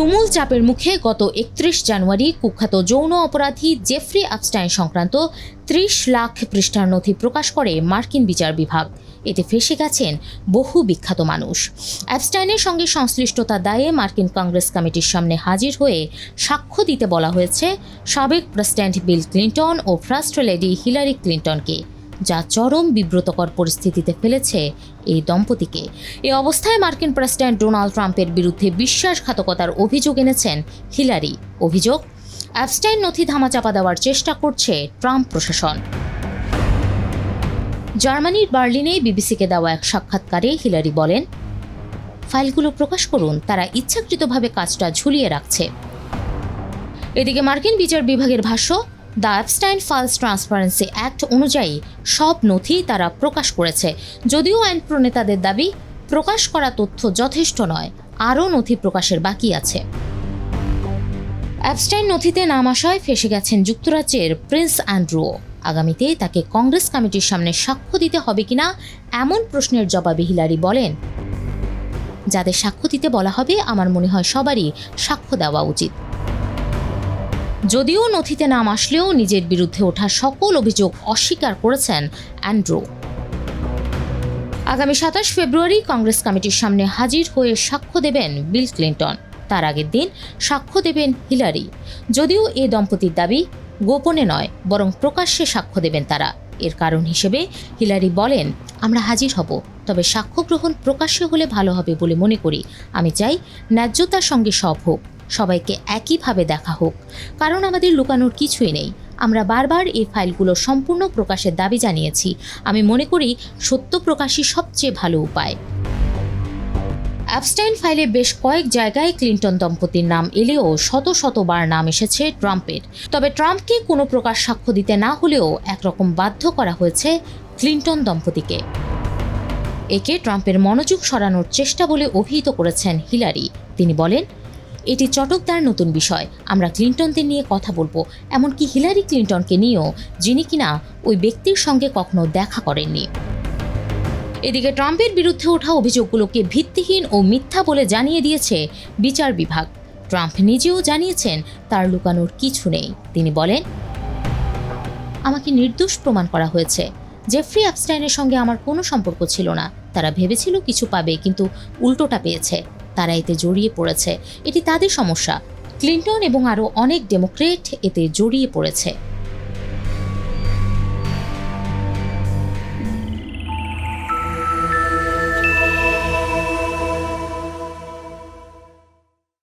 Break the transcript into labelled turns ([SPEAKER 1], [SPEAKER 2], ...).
[SPEAKER 1] তুমুল চাপের মুখে গত একত্রিশ জানুয়ারি কুখ্যাত যৌন অপরাধী জেফ্রি আপস্টাইন সংক্রান্ত ত্রিশ লাখ পৃষ্ঠার নথি প্রকাশ করে মার্কিন বিচার বিভাগ। এতে ফেসে গেছেন বহু বিখ্যাত মানুষ। অ্যাপস্টাইনের সঙ্গে সংশ্লিষ্টতা দায়ে মার্কিন কংগ্রেস কমিটির সামনে হাজির হয়ে সাক্ষ্য দিতে বলা হয়েছে, সাবেক প্রেসিডেন্ট বিল ক্লিন্টন ও ফার্স্ট লেডি হিলারি ক্লিন্টনকে। যা চরম বিব্রতকর পরিস্থিতিতে ফেলেছে এই দম্পতিকে। এ অবস্থায় মার্কিন প্রেসিডেন্ট ডোনাল্ড ট্রাম্পের বিরুদ্ধে বিশ্বাসঘাতকতার অভিযোগ এনেছেন হিলারি। অভিযোগ, অ্যাপস্টাইন নথি ধামাচাপা দেওয়ার চেষ্টা করছে ট্রাম্প প্রশাসন। জার্মানির বার্লিনে বিবিসিকে দেওয়া এক সাক্ষাৎকারে হিলারি বলেন, ফাইলগুলো প্রকাশ করুন, তারা ইচ্ছাকৃতভাবে কাজটা ঝুলিয়ে রাখছে। এদিকে মার্কিন বিচার বিভাগের ভাষ্য the Epstein Files Transparency Act অনুযায়ী সব নথি তারা প্রকাশ করেছে। যদিও আইন প্রণেতাদের দাবি, প্রকাশ করা তথ্য যথেষ্ট নয়, আরও নথি প্রকাশের বাকি আছে। অ্যাপস্টাইন নথিতে নাম আসায় ফেসে গেছেন যুক্তরাজ্যের প্রিন্স অ্যান্ড্রুও। আগামীতে তাকে কংগ্রেস কমিটির সামনে সাক্ষ্য দিতে হবে কিনা, এমন প্রশ্নের জবাবে হিলারি বলেন, যাদের সাক্ষ্য দিতে বলা হবে, আমার মনে হয় সবারই সাক্ষ্য দেওয়া উচিত। যদিও নথিতে নাম আসলেও নিজের বিরুদ্ধে ওঠা সকল অভিযোগ অস্বীকার করেছেন অ্যান্ড্রু। আগামী সাতাশ ফেব্রুয়ারি কংগ্রেস কমিটির সামনে হাজির হয়ে সাক্ষ্য দেবেন বিল ক্লিন্টন। তার আগের দিন সাক্ষ্য দেবেন হিলারি। যদিও এ দম্পতির দাবি গোপনে নয়, বরং প্রকাশ্যে সাক্ষ্য দেবেন তারা। এর কারণ হিসেবে হিলারি বলেন, আমরা হাজির হব, তবে সাক্ষ্য গ্রহণ প্রকাশ্যে হলে ভালো হবে বলে মনে করি। আমি চাই ন্যায্যতার সঙ্গে সব হোক। সবাইকে একইভাবে দেখা হোক। কারণ আমাদের লুকানোর কিছুই নেই। আমরা বারবার এই ফাইলগুলো সম্পূর্ণ প্রকাশের দাবি জানিয়েছি। আমি মনে করি সত্য প্রকাশই সবচেয়ে ভালো উপায়। অ্যাপস্টাইন ফাইলে বেশ কয়েক জায়গায় ক্লিন্টন দম্পতির নাম এলেও শত শতবার নাম এসেছে ট্রাম্পের। তবে ট্রাম্পকে কোনো প্রকার সাক্ষ্য দিতে না হলেও একরকম বাধ্য করা হয়েছে ক্লিন্টন দম্পতিকে। একে ট্রাম্পের মনোযোগ সরানোর চেষ্টা বলে অভিহিত করেছেন হিলারি। তিনি বলেন এটি চটকদার নতুন বিষয়। আমরা ক্লিন্টনদের নিয়ে কথা বলব, এমনকি হিলারি ক্লিন্টনকে নিয়েও, যিনি কিনা ওই ব্যক্তির সঙ্গে কখনো দেখা করেননি। এদিকে ট্রাম্পের বিরুদ্ধে ওঠা অভিযোগগুলোকে ভিত্তিহীন ও মিথ্যা বলে জানিয়ে দিয়েছে বিচার বিভাগ। ট্রাম্প নিজেও জানিয়েছেন তার লুকানোর কিছু নেই। তিনি বলেন, আমাকে নির্দোষ প্রমাণ করা হয়েছে। জেফ্রি অ্যাপস্টাইনের সঙ্গে আমার কোনো সম্পর্ক ছিল না। তারা ভেবেছিল কিছু পাবে, কিন্তু উল্টোটা পেয়েছে। তারা এতে জড়িয়ে পড়েছে। এটি তাদের সমস্যা। ক্লিন্টন এবং আরও অনেক ডেমোক্রেট এতে জড়িয়ে পড়েছে।